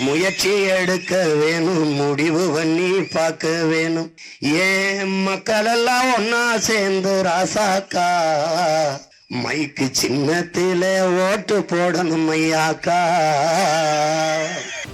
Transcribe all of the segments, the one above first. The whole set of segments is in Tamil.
முயற்சி எடுக்க வேணும் முடிவு பண்ணி பார்க்க வேணும். ஏன் மக்கள் எல்லாம் ஒன்னா சேர்ந்து ராசாக்கா. மைக்கு சின்னத்திலே ஓட்டு போடணும் ஐயாக்கா.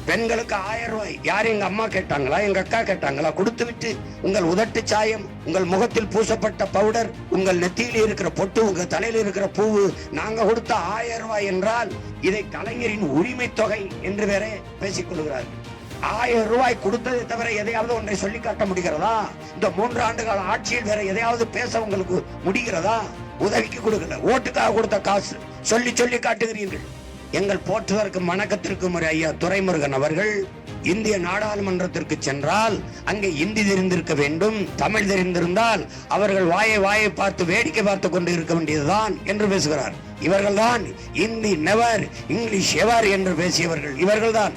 பெண்களுக்கு ஆயிரம் ரூபாய். யார் எங்க அம்மா கேட்டாங்களா எங்க அக்கா கேட்டாங்களா கொடுத்து விட்டு உங்கள் உதட்டு சாயம் உங்கள் முகத்தில் பூசப்பட்ட பவுடர் உங்கள் நெத்தியில் இருக்கிற பொட்டு உங்க தலையில் இருக்கிற பூவு நாங்க கொடுத்த ஆயிரம் ரூபாய் என்றால் இதை கலைஞரின் உரிமை தொகை என்று வேற பேசிக் கொள்கிறார்கள். ஆயிரம் ரூபாய் கொடுத்ததை தவிர எதையாவது ஒன்றை சொல்லி காட்ட முடிகிறதா? இந்த மூன்று ஆண்டுகால ஆட்சியில் வேற எதையாவது பேச உங்களுக்கு முடிகிறதா? உதவிக்கு கொடுக்கல ஓட்டுக்காக கொடுத்த காசு. சொல்லி சொல்லி காட்டுகிறீர்கள். எங்கள் போற்றுவதற்கும் வணக்கத்திற்கும் ஒரு ஐயா துரைமுருகன் அவர்கள் இந்திய நாடாளுமன்றத்திற்கு சென்றால் அங்கே இந்தி தெரிந்திருக்க வேண்டும் தமிழ் தெரிந்திருந்தால் அவர்கள் வாயை வாயை பார்த்து வேடிக்கை பார்த்து கொண்டு இருக்க வேண்டியதுதான் என்று பேசுகிறார். இவர்கள்தான் இந்தி நெவர் இங்கிலீஷ் எவர் என்று பேசியவர்கள். இவர்கள்தான்.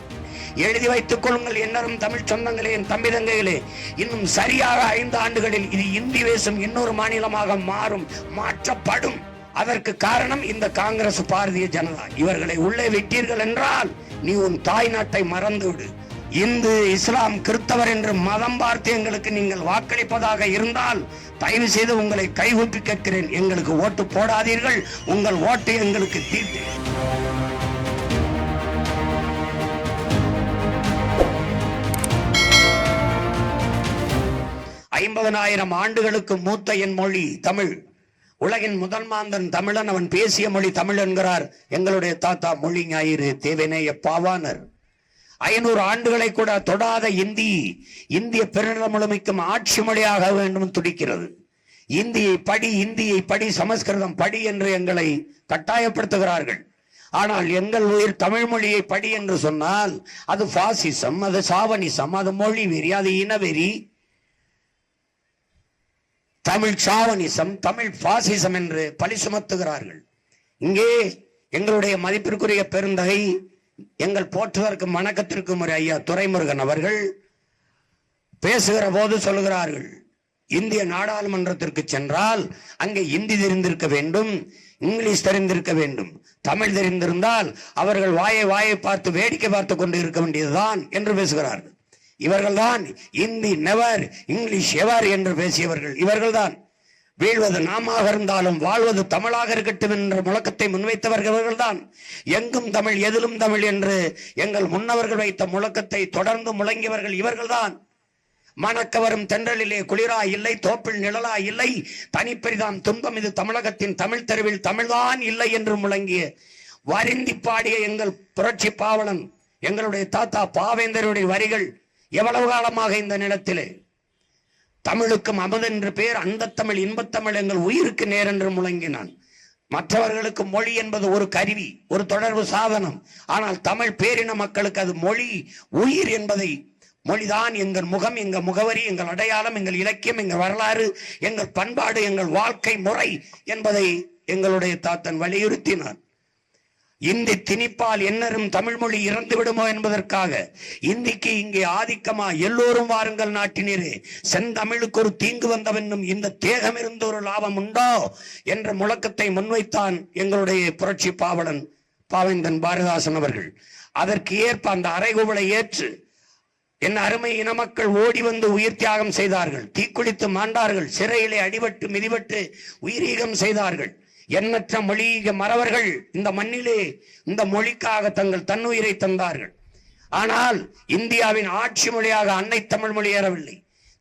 எழுதி வைத்துக் கொள்ளுங்கள் என்னரும் தமிழ் சொந்தங்களே என் தம்பி தங்கைகளே. இன்னும் சரியாக ஐந்து ஆண்டுகளில் இது இந்தி பேசும் இன்னொரு மாநிலமாக மாறும் மாற்றப்படும். அதற்கு காரணம் இந்த காங்கிரஸ் பாரதிய ஜனதா. இவர்களை உள்ளே விட்டீர்கள் என்றால் நீ உன் தாய் நாட்டை மறந்து விடு இந்து இஸ்லாம் கிறிஸ்தவர் என்று மதம் பார்த்து எங்களுக்கு நீங்கள் வாக்களிப்பதாக இருந்தால் தயவு செய்து உங்களை கைகூப்பி கேட்கிறேன். எங்களுக்கு ஓட்டு போடாதீர்கள். உங்கள் ஓட்டு எங்களுக்கு தீட்டு. ஐம்பதனாயிரம் ஆண்டுகளுக்கு மூத்த என் மொழி தமிழ். உலகின் முதல் மாந்தன் தமிழன் அவன் பேசிய மொழி தமிழ் என்கிறார். எங்களுடைய தாத்தா மொழி ஞாயிறு தேவனேய பாவானர் ஐநூறு ஆண்டுகளை கூட தொடாத இந்தி இந்திய பெருநில முழுமைக்கும் ஆட்சி மொழியாக வேண்டும் துடிக்கிறது. இந்தியை படி இந்தியை படி சமஸ்கிருதம் படி என்று எங்களை கட்டாயப்படுத்துகிறார்கள். ஆனால் எங்கள் உயிர் தமிழ் மொழியை படி என்று சொன்னால் அது பாசிசம் அது சாவனிசம் அது மொழி வெறி அது இனவெறி. தமிழ் சாவனிசம் தமிழ் பாசிசம் என்று பழி சுமத்துகிறார்கள். இங்கே எங்களுடைய மதிப்பிற்குரிய பெருந்தகை எங்கள் போற்றுவதற்கும் வணக்கத்திற்கும் ஒரு ஐயா துரைமுருகன் அவர்கள் பேசுகிற போது சொல்லுகிறார்கள் இந்திய நாடாளுமன்றத்திற்கு சென்றால் அங்கே இந்தி தெரிந்திருக்க வேண்டும் இங்கிலீஷ் தெரிந்திருக்க வேண்டும். தமிழ் தெரிந்திருந்தால் அவர்கள் வாயை வாயை பார்த்து வேடிக்கை பார்த்து கொண்டு இருக்க வேண்டியதுதான் என்று பேசுகிறார்கள். இவர்கள்தான் இந்தி நெவர் இங்கிலீஷ் எவர் என்று பேசியவர்கள். இவர்கள்தான் வீழ்வது நாமாக இருந்தாலும் வாழ்வது தமிழாக இருக்கட்டும் என்ற முழக்கத்தை முன்வைத்தவர்கள் இவர்கள்தான். எங்கும் தமிழ் எதிலும் தமிழ் என்று எங்கள் முன்னவர்கள் வைத்த முழக்கத்தை தொடர்ந்து முழங்கியவர்கள் இவர்கள்தான். மணக்கவரும் தென்றலிலே குளிரா இல்லை தோப்பில் நிழலா இல்லை தனிப்பெரிதாம் துன்பம் இது தமிழகத்தின் தமிழ் தெருவில் தமிழ்தான் இல்லை என்று முழங்கிய வருந்தி பாடிய எங்கள் புரட்சி பாவலன் எங்களுடைய தாத்தா பாவேந்தருடைய வரிகள் எவ்வளவு காலமாக இந்த நிலத்திலே? தமிழுக்கும் அமுது என்று பெயர் அந்த தமிழ் இன்பத்தமிழ் எங்கள் உயிருக்கு நேர் என்று முழங்கினான். மற்றவர்களுக்கு மொழி என்பது ஒரு கருவி ஒரு தொடர்பு சாதனம். ஆனால் தமிழ் பேரின மக்களுக்கு அது மொழி உயிர் என்பதை மொழிதான். எங்கள் முகம் எங்கள் முகவரி எங்கள் அடையாளம் எங்கள் இலக்கியம் எங்கள் வரலாறு எங்கள் பண்பாடு எங்கள் வாழ்க்கை முறை என்பதை எங்களுடைய தாத்தன் வலியுறுத்தினான் இந்தி திணிப்பால் என்னரும் தமிழ் மொழி இறந்து விடுமோ என்பதற்காக இந்திக்கு இங்கே ஆதிக்கமா எல்லோரும் வாருங்கள் நாட்டினரே. செந்தமிழுக்கு ஒரு தீங்கு வந்தவென்னும் இந்த தேகம் இருந்து ஒரு லாபம் உண்டோ என்ற முழக்கத்தை முன்வைத்தான் எங்களுடைய புரட்சி பாவலன் பாவேந்தன் பாரதாசன் அவர்கள். அதற்கு ஏற்ப அந்த அறைகூவலை ஏற்று என் அருமை இன மக்கள் ஓடி வந்து உயிர் தியாகம் செய்தார்கள். தீக்குளித்து மாண்டார்கள். சிறையிலே அடிபட்டு மிதிபட்டு உயிரீகம் செய்தார்கள். எண்ணற்ற மொழிக மறவர்கள் இந்த மண்ணிலே இந்த மொழிக்காக தங்கள் தன்னுயிரை தந்தார்கள். ஆனால் இந்தியாவின் ஆட்சி மொழியாக அன்னை தமிழ் மொழி ஏறவில்லை.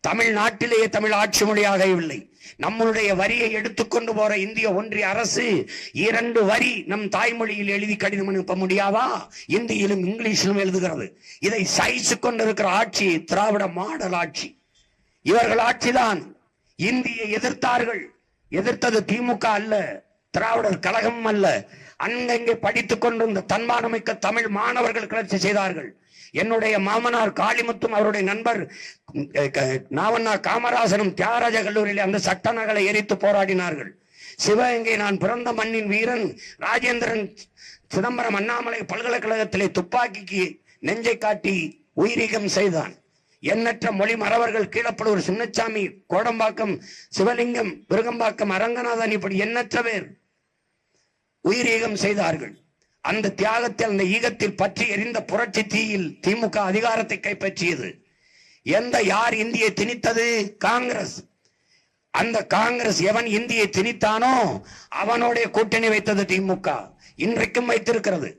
தமிழ்நாட்டிலேயே தமிழ் ஆட்சி மொழியாக இல்லை. நம்மளுடைய வரியை எடுத்துக்கொண்டு போற இந்திய ஒன்றிய அரசு இரண்டு வரி நம் தாய்மொழியில் எழுதி கடிதம் அனுப்ப முடியாதா? இந்தியிலும் இங்கிலீஷிலும் எழுதுகிறது. இதை சகிச்சு கொண்டிருக்கிற ஆட்சி திராவிட மாடல் ஆட்சி. இவர்கள் ஆட்சிதான் இந்தியை எதிர்த்தார்கள். எதிர்த்தது திமுக அல்ல. திராவிடர் கழகம் அல்ல. அங்கங்கே படித்துக் கொண்டிருந்த தன்மானமிக்க தமிழ் மாணவர்கள் கிளர்ச்சி செய்தார்கள். என்னுடைய மாமனார் காளிமுத்தும் அவருடைய நண்பர் நாவண்ணா காமராசனும் தியாகராஜ கல்லூரியிலே அந்த சட்ட நகலை எரித்து போராடினார்கள். சிவகங்கை நான் பிறந்த மண்ணின் வீரன் ராஜேந்திரன் சிதம்பரம் அண்ணாமலை பல்கலைக்கழகத்திலே துப்பாக்கிக்கு நெஞ்சை காட்டி உயிரிகம் செய்தான். எண்ணற்ற மொழி மறவர்கள் கீழப்படுவர் சின்னச்சாமி கோடம்பாக்கம் சிவலிங்கம் விருகம்பாக்கம் அரங்கநாதன் இப்படி எண்ணற்ற பேர். உயிரீகம் செய்தார்கள். அந்த தியாகத்தில் அந்த ஈகத்தில் பற்றி எரிந்த புரட்சி தீயில் திமுக அதிகாரத்தை கைப்பற்றியது. எந்த யார் இந்தியை திணித்தது? காங்கிரஸ். அந்த காங்கிரஸ் எவன் இந்தியை திணித்தானோ அவனுடைய கூட்டணி வைத்தது திமுக. இன்றைக்கும் வைத்திருக்கிறது.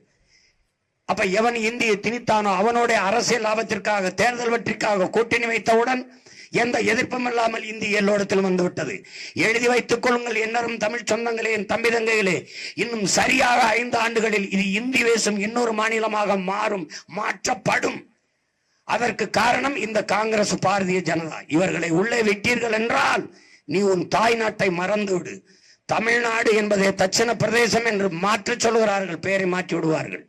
அப்ப எவன் இந்தியை திணித்தானோ அவனுடைய அரசியல் லாபத்திற்காக தேர்தல் வெற்றிக்காக கூட்டணி வைத்தவுடன் எந்த எதிர்ப்பும் இல்லாமல் இந்தி எல்லோடத்திலும் வந்துவிட்டது எழுதி வைத்துக் கொள்ளுங்கள் என்னரும் தமிழ் சொந்தங்களே என் தம்பி தங்கைகளே. இன்னும் சரியாக ஐந்து ஆண்டுகளில் இது இந்தி பேசும் இன்னொரு மாநிலமாக மாறும் மாற்றப்படும். அதற்கு காரணம் இந்த காங்கிரஸ் பாரதிய ஜனதா. இவர்களை உள்ளே விட்டீர்கள் என்றால் நீ உன் தாய் நாட்டை மறந்துவிடு. தமிழ்நாடு என்பதை தட்சிண பிரதேசம் என்று மாற்றச் சொல்கிறார்கள் பெயரை மாற்றி விடுவார்கள்.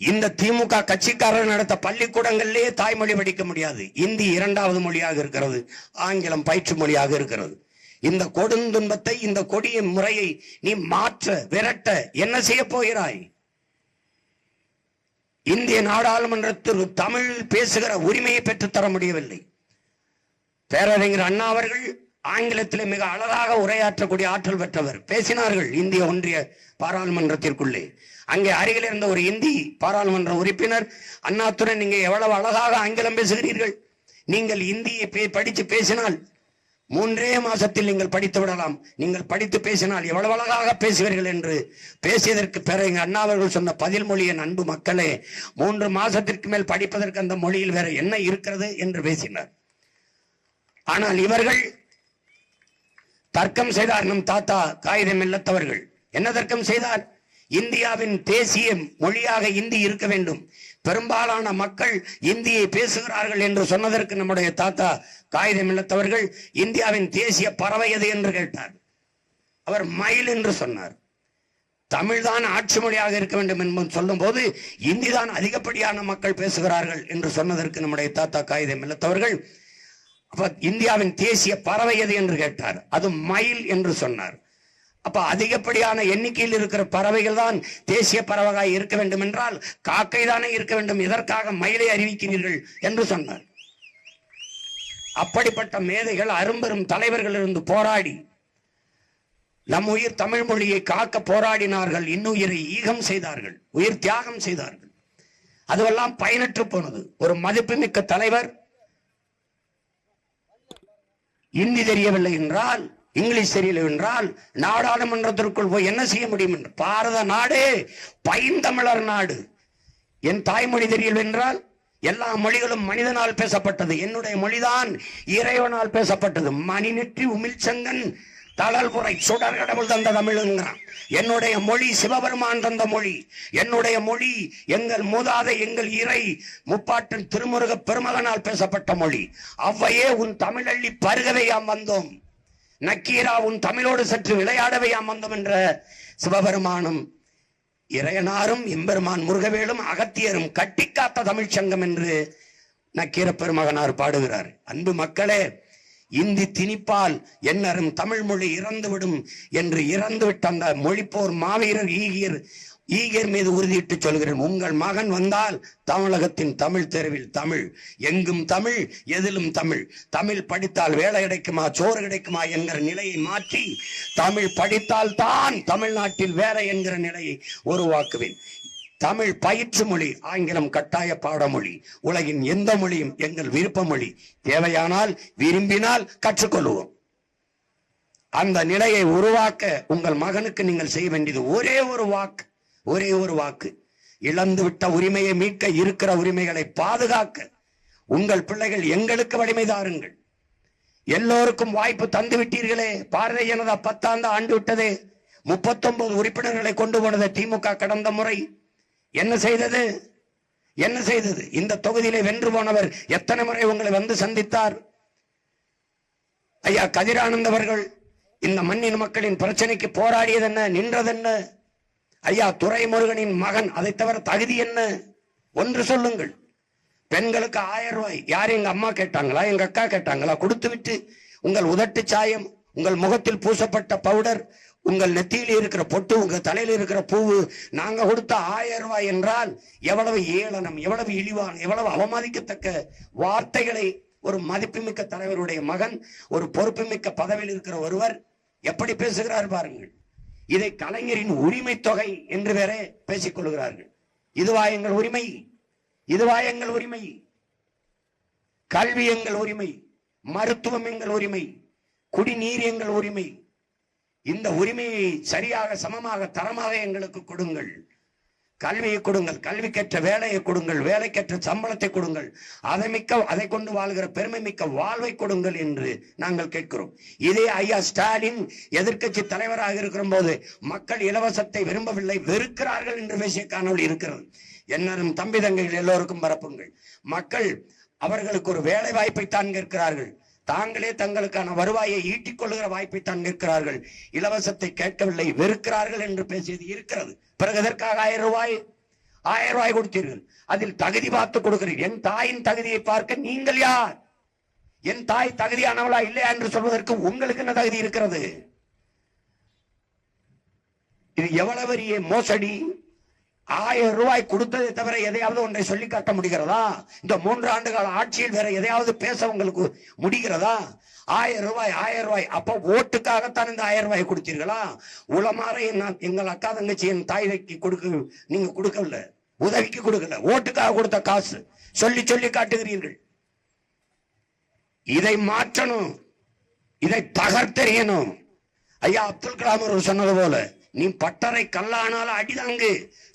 இந்த திமுக கட்சிக்காரர் நடத்த பள்ளிக்கூடங்களிலே தாய்மொழி படிக்க முடியாது. இந்தி இரண்டாவது மொழியாக இருக்கிறது. ஆங்கிலம் பயிற்று மொழியாக இருக்கிறது. இந்த கொடுந்துன்பத்தை இந்த கொடிய முறையை நீ மாற்ற விரட்ட என்ன செய்ய போகிறாய்? இந்திய நாடாளுமன்றத்தில் தமிழ் பேசுகிற உரிமையை பெற்றுத்தர முடியவில்லை. பேரறிஞர் அண்ணா அவர்கள் ஆங்கிலத்திலே மிக அழகாக உரையாற்றக்கூடிய ஆற்றல் பெற்றவர். பேசினார்கள் இந்திய ஒன்றிய பாராளுமன்றத்திற்குள்ளே. அங்கே அருகில் இருந்த ஒரு இந்தி பாராளுமன்ற உறுப்பினர் அண்ணாத்துடன் நீங்கள் எவ்வளவு அழகாக ஆங்கிலம் பேசுகிறீர்கள். நீங்கள் இந்தியை பே- படித்து பேசினால் மூன்றே மாசத்தில் நீங்கள் படித்து விடலாம். நீங்கள் படித்து பேசினால் எவ்வளவு அழகாக பேசுவீர்கள் என்று பேசியதற்கு பிறகு எங்க அண்ணா அவர்கள் சொன்ன பதில் மொழியின் அன்பு மக்களே மூன்று மாசத்திற்கு மேல் படிப்பதற்கு அந்த மொழியில் வேற என்ன இருக்கிறது? என்று பேசினார். ஆனால் இவர்கள் தர்க்கம் செய்தார் நம் தாத்தா காகிதம் இல்லத்தவர்கள். என்ன தர்க்கம் செய்தார்? இந்தியாவின் தேசிய மொழியாக இந்தி இருக்க வேண்டும். பெரும்பாலான மக்கள் இந்தியை பேசுகிறார்கள் என்று சொன்னதற்கு நம்முடைய தாத்தா காகிதம் இல்லத்தவர்கள் இந்தியாவின் தேசிய பறவை எது? என்று கேட்டார். அவர் மயில் என்று சொன்னார். தமிழ்தான் ஆட்சி மொழியாக இருக்க வேண்டும் என்பது சொல்லும் போது இந்தி தான் அதிகப்படியான மக்கள் பேசுகிறார்கள் என்று சொன்னதற்கு நம்முடைய தாத்தா காகிதம் இல்லத்தவர்கள் அப்ப இந்தியாவின் தேசிய பறவை எது? என்று கேட்டார். அது மயில் என்று சொன்னார். அப்ப அதிகப்படியான எண்ணிக்கையில் இருக்கிற பறவைகள் தான் தேசிய பறவைகாய் இருக்க வேண்டும் என்றால் காக்கை தானே இருக்க வேண்டும் இதற்காக மயிலை அறிவிக்கிறீர்கள் என்று சொன்னார். அப்படிப்பட்ட மேதைகள் அரும்பெரும் தலைவர்கள் இருந்து போராடி நம் உயிர் தமிழ் மொழியை காக்க போராடினார்கள் இன்னுயிரை ஈகம் செய்தார்கள் உயிர் தியாகம் செய்தார்கள். அதுவெல்லாம் பயனற்று போனது. ஒரு மதிப்புமிக்க தலைவர். இந்தி தெரியவில்லை என்றால் இங்கிலீஷ் தெரியல என்றால் நாடாளுமன்றத்திற்குள் போய் என்ன செய்ய முடியும் என்று? பாரத நாடே பைந்தமிழர் நாடு. என் தாய்மொழி தெரியவில்லை என்றால் எல்லா மொழிகளும் மனிதனால் பேசப்பட்டது. என்னுடைய மொழிதான் இறைவனால் பேசப்பட்டது. மணிநெற்றி உமிழ்ச்சங்கன் தளல்புரை சுடர் கடவுள் தந்த தமிழ்ங்கிறான் என்னுடைய மொழி சிவபெருமான் தந்த மொழி. என்னுடைய மொழி எங்கள் மூதாதை எங்கள் இறை முப்பாட்டன் திருமுருக பெருமகனால் பேசப்பட்ட மொழி. அவ்வையே உன் தமிழள்ளி பருகவையாம் வந்தோம். நக்கீரா உன் தமிழோடு சற்று விளையாடவே யாம் வந்தோம் என்ற சிவபெருமானும் இறையனாரும் எம்பெருமான் முருகவேலும் அகத்தியரும் கட்டிக்காத்த தமிழ்ச் சங்கம் என்று நக்கீர பெருமகனார் பாடுகிறார். அன்பு மக்களே இந்தி திணிப்பால் என்னரும் தமிழ் மொழி இறந்துவிடும் என்று இறந்துவிட்ட அந்த மொழிப்போர் மாவீரர் ஈகியர் ஈகர் மீது உறுதியிட்டு சொல்கிறேன். உங்கள் மகன் வந்தால் தமிழகத்தின் தமிழ் தெருவில் தமிழ். எங்கும் தமிழ் எதிலும் தமிழ். தமிழ் படித்தால் வேலை கிடைக்குமா சோறு கிடைக்குமா என்கிற நிலையை மாற்றி தமிழ் படித்தால் தான் தமிழ்நாட்டில் வேலை என்கிற நிலையை உருவாக்குவேன். தமிழ் பயிற்று மொழி ஆங்கிலம் கட்டாய பாடமொழி உலகின் எந்த மொழியும் எங்கள் விருப்ப மொழி தேவையானால் விரும்பினால் கற்றுக்கொள்வோம். அந்த நிலையை உருவாக்க உங்கள் மகனுக்கு நீங்கள் செய்ய வேண்டியது ஒரே ஒரு வாக்கு. ஒரே ஒரு வாக்கு. இழந்து விட்ட உரிமையை மீட்க இருக்கிற உரிமைகளை பாதுகாக்க உங்கள் பிள்ளைகள் எங்களுக்கு வலிமை தாருங்கள். எல்லோருக்கும் வாய்ப்பு தந்து விட்டீர்களே. பாரதிய ஜனதா பத்தாண்டு ஆண்டு விட்டதே. முப்பத்தொன்பது உறுப்பினர்களை கொண்டு போனது திமுக கடந்த முறை. என்ன செய்தது? என்ன செய்தது? இந்த தொகுதியிலே வென்று போனவர் எத்தனை முறை உங்களை வந்து சந்தித்தார்? ஐயா கதிரானந்தவர்கள் இந்த மண்ணின் மக்களின் பிரச்சனைக்கு போராடியது என்ன நின்றதென்ன? ஐயா துரைமுருகனின் மகன். அதை தவிர தகுதி என்ன? ஒன்று சொல்லுங்கள். பெண்களுக்கு ஆயிரம் ரூபாய். யார் எங்க அம்மா கேட்டாங்களா? எங்க அக்கா கேட்டாங்களா? கொடுத்து விட்டு உங்கள் உதட்டு சாயம் உங்கள் முகத்தில் பூசப்பட்ட பவுடர் உங்கள் நெத்தியில் இருக்கிற பொட்டு உங்க தலையில் இருக்கிற பூவு நாங்க கொடுத்த ஆயிரம் ரூபாய் என்றால் எவ்வளவு ஏளனம் எவ்வளவு இழிவான எவ்வளவு அவமதிக்கத்தக்க வார்த்தைகளை ஒரு மதிப்புமிக்க தலைவருடைய மகன் ஒரு பொறுப்புமிக்க பதவியில் இருக்கிற ஒருவர் எப்படி பேசுகிறார் பாருங்கள். இதை கலைஞரின் உரிமை தொகை என்று வேற பேசிக் கொள்கிறார்கள். இதுவா எங்கள் உரிமை. இதுவா எங்கள் உரிமை. கல்வி எங்கள் உரிமை. மருத்துவம் எங்கள் உரிமை. குடிநீர் எங்கள் உரிமை. இந்த உரிமையை சரியாக சமமாக தரமாக எங்களுக்கு கொடுங்கள். கல்வியை கொடுங்கள் கல்விக்கேற்ற வேலையை கொடுங்கள் வேலைக்கேற்ற சம்பளத்தை கொடுங்கள். அதை மிக்க அதை கொண்டு வாழ்கிற பெருமை மிக்க வாழ்வை கொடுங்கள் என்று நாங்கள் கேட்கிறோம். இதே ஐயா ஸ்டாலின் எதிர்க்கட்சி தலைவராக இருக்கிற போது மக்கள் இலவசத்தை விரும்பவில்லை வெறுக்கிறார்கள் என்று பேசிய காணொலி இருக்கிறது. என்னரும் தம்பி தங்கைகள் எல்லோருக்கும் பரப்புங்கள். மக்கள் அவர்களுக்கு ஒரு வேலை வாய்ப்பை தான் கேட்கிறார்கள். தாங்களே தங்களுக்கான வருவாயை ஈட்டிக் கொள்கிற வாய்ப்பை தான் நிற்கிறார்கள். இலவசத்தை கேட்கவில்லை வெறுக்கிறார்கள் என்று பேசியது இருக்கிறது. பிறகு எதற்காக ஆயிரம் ரூபாய்? ஆயிரம் ரூபாய் கொடுத்தீர்கள். அதில் தகுதி பார்த்து கொடுக்கிறீர்கள். என் தாயின் தகுதியை பார்க்க நீங்கள் யார்? என் தாய் தகுதியானவளா இல்லையா என்று சொல்வதற்கு உங்களுக்கு என்ன தகுதி இருக்கிறது? இது எவ்வளவு பெரிய மோசடி? ஆயிரம் ரூபாய் கொடுத்ததை தவிர எதையாவது ஒன்றை சொல்லி காட்ட முடிகிறதா? இந்த மூன்று ஆண்டுகால ஆட்சியில் வேற எதையாவது பேச உங்களுக்கு முடிகிறதா? ஆயிரம் ரூபாய் ஆயிரம் ரூபாய். அப்ப ஓட்டுக்காகத்தான் இந்த ஆயிரம் ரூபாய் கொடுத்தீர்களா? உளமாற நான் எங்கள் அக்கா தங்கச்சி என் தாய்க்கு கொடுக்க நீங்க கொடுக்கல. உதவிக்கு கொடுக்கல. ஓட்டுக்காக கொடுத்த காசு. சொல்லி சொல்லி காட்டுகிறீர்கள். இதை மாற்றணும். இதை தகர்த்தெறியணும். ஐயா அப்துல் கலாம் சொன்னது போல நீ பட்டறை கல்லானால் அடிதாங்கு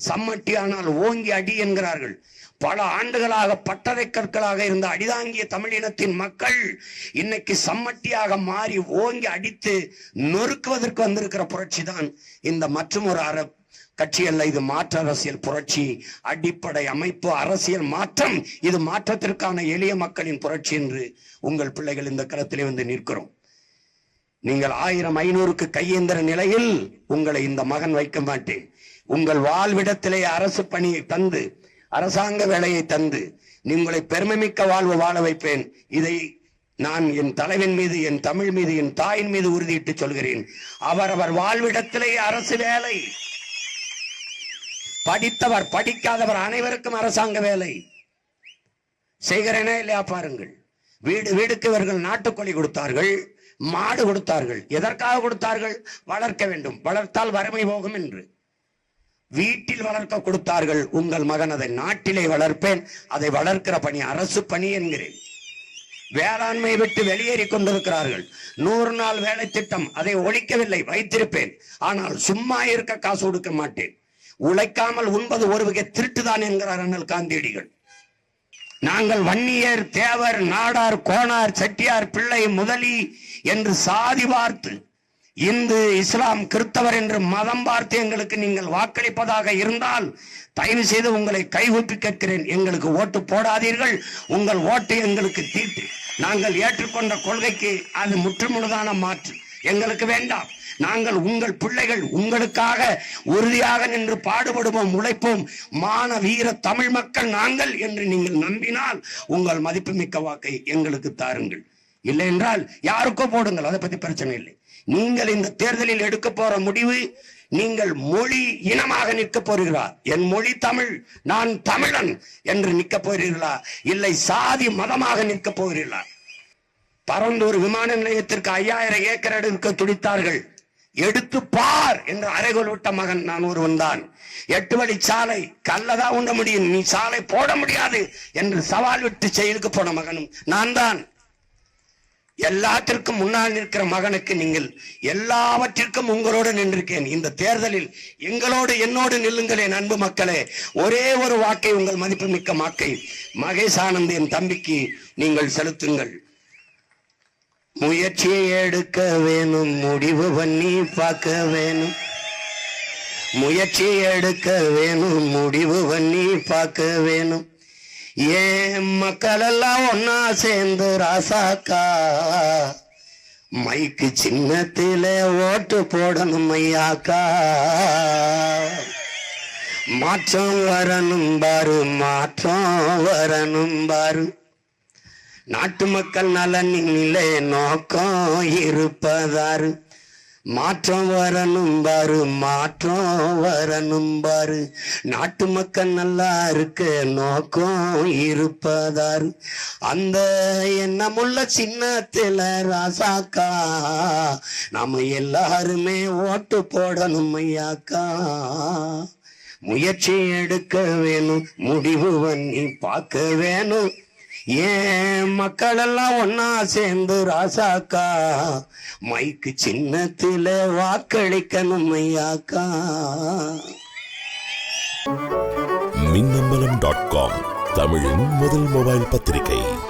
சம்மட்டி ஆனால் ஓங்கி அடி என்கிறார்கள். பல ஆண்டுகளாக பட்டறை கற்களாக இருந்த அடிதாங்கிய தமிழினத்தின் மக்கள் இன்னைக்கு சம்மட்டியாக மாறி ஓங்கி அடித்து நொறுக்குவதற்கு வந்திருக்கிற புரட்சி தான் இந்த மற்றும் ஒரு அற கட்சி அல்ல இது மாற்று அரசியல் புரட்சி அடிப்படை அமைப்பு அரசியல் மாற்றம். இது மாற்றத்திற்கான எளிய மக்களின் புரட்சி என்று உங்கள் பிள்ளைகள் இந்த களத்திலே வந்து நிற்கிறோம். நீங்கள் ஆயிரம் ஐநூறுக்கு கையேந்திர நிலையில் உங்களை இந்த மகன் வைக்க மாட்டேன். உங்கள் வாழ்விடத்திலே அரசு பணியை தந்து அரசாங்க வேலையை தந்து உங்களை பெருமைமிக்க வாழ்வு வாழ வைப்பேன். இதை நான் என் தலைவன் மீது என் தமிழ் மீது என் தாயின் மீது உறுதியிட்டு சொல்கிறேன். அவரவர் வாழ்விடத்திலே அரசு வேலை. படித்தவர் படிக்காதவர் அனைவருக்கும் அரசாங்க வேலை. செய்கிறேனே இல்லையா பாருங்கள். வீடு வீடுக்கு இவர்கள் நாட்டுக்கோழி கொடுத்தார்கள். மாடு கொடுத்தார்கள். எதற்காக கொடுத்தார்கள்? வளர்க்க வேண்டும். வளர்த்தால் வறுமை போகும் என்று. வீட்டில் வளர்க்க கொடுத்தார்கள். உங்கள் மகன் அதை நாட்டிலே வளர்ப்பேன். அதை வளர்க்கிற பணி அரசு பணி என்கிறேன். வேளாண்மையை விட்டு வெளியேறி கொண்டிருக்கிறார்கள். நூறு நாள் வேலை திட்டம். அதை ஒழிக்கவில்லை. வைத்திருப்பேன். ஆனால் சும்மா இருக்க காசு கொடுக்க மாட்டேன். உழைக்காமல் உண்பது ஒரு வகை திருட்டுதான் என்கிறார் அண்ணல் காந்தியடிகள். நாங்கள் வன்னியர் தேவர் நாடார் கோணார் செட்டியார் பிள்ளை முதலி என்று சாதி பார்த்து இந்து இஸ்லாம் கிறிஸ்தவர் என்று மதம் பார்த்து எங்களுக்கு நீங்கள் வாக்களிப்பதாக இருந்தால் தயவு செய்து உங்களை கைகூப்பி கேட்கிறேன். எங்களுக்கு ஓட்டு போடாதீர்கள். உங்கள் ஓட்டு எங்களுக்கு தீட்டு. நாங்கள் ஏற்றுக்கொண்ட கொள்கைக்கு அது முற்றுமுழுதான மாற்று. எங்களுக்கு வேண்டாம். நாங்கள் உங்கள் பிள்ளைகள் உங்களுக்காக உறுதியாக நின்று பாடுபடுவோம் உழைப்போம். மான வீர தமிழ் மக்கள் நாங்கள் என்று நீங்கள் நம்பினால் உங்கள் மதிப்புமிக்க வாக்கை எங்களுக்கு தாருங்கள். இல்லை என்றால் யாருக்கோ போடுங்கள் அதை பத்தி பிரச்சனை இல்லை. நீங்கள் இந்த தேர்தலில் எடுக்க போற முடிவு நீங்கள் மொழி இனமாக நிற்க போறீர்களா என் மொழி தமிழ் நான் தமிழன் என்று நிற்க போகிறீர்களா? இல்லை சாதி மதமாக நிற்க போகிறீர்களா? பரந்தூர் விமான நிலையத்திற்கு ஐயாயிரம் ஏக்கர் எடுக்க துடித்தார்கள். எடுத்து பார் என்று அறைகோல் விட்ட மகன் நான் ஒருவன் தான். எட்டு வழி சாலை கல்லதான் உண்ட முடியும் நீ சாலை போட முடியாது என்று சவால் விட்டு செயலுக்கு போன மகனும் நான் தான். எல்லாத்திற்கும் முன்னால் நிற்கிற மகனுக்கு நீங்கள் எல்லாவற்றிற்கும் உங்களோடு நின்றிருக்கேன். இந்த தேர்தலில் எங்களோடு என்னோடு நில்லுங்களேன் அன்பு மக்களே. ஒரே ஒரு வாக்கை உங்கள் மதிப்புமிக்க வாக்கை மகேஷ் ஆனந்த் என் தம்பிக்கு நீங்கள் செலுத்துங்கள். முயற்சியை எடுக்க வேணும் முடிவு பண்ணி பார்க்க வேணும். முயற்சி எடுக்க வேணும் முடிவு பண்ணி பார்க்க வேணும். ஏன் மக்கள் எல்லாம் ஒன்னா சேர்ந்து ராசாக்கா? மைக்கு சின்னத்தில ஓட்டு போடணும் ஐயாக்கா. மாற்றம் வரணும் பாரு மாற்றம் வரணும் பாரு. நாட்டு மக்கள் நலனிலே நோக்கம் இருப்பதாரு. மாற்றம் வரணும் பாரு மாற்றம் வரணும் பாரு. நாட்டு மக்கள் நல்லா இருக்க நோக்கம் இருப்பதாரு. அந்த எண்ணமுள்ள சின்னத்தில் ராசாக்கா நம்ம எல்லாருமே ஓட்டு போடணும் ஐயாக்கா. முயற்சி எடுக்க வேணும் முடிவு பண்ணி பார்க்க வேணும். ஏன் மக்கள் எல்லாம் ஒன்னா சேர்ந்து ராசாக்கா? மைக்கு சின்னத்தில வாக்களிக்கணும் ஐயாக்கா. மின்னம்பலம் டாட் காம் தமிழின் முதல் மொபைல் பத்திரிகை.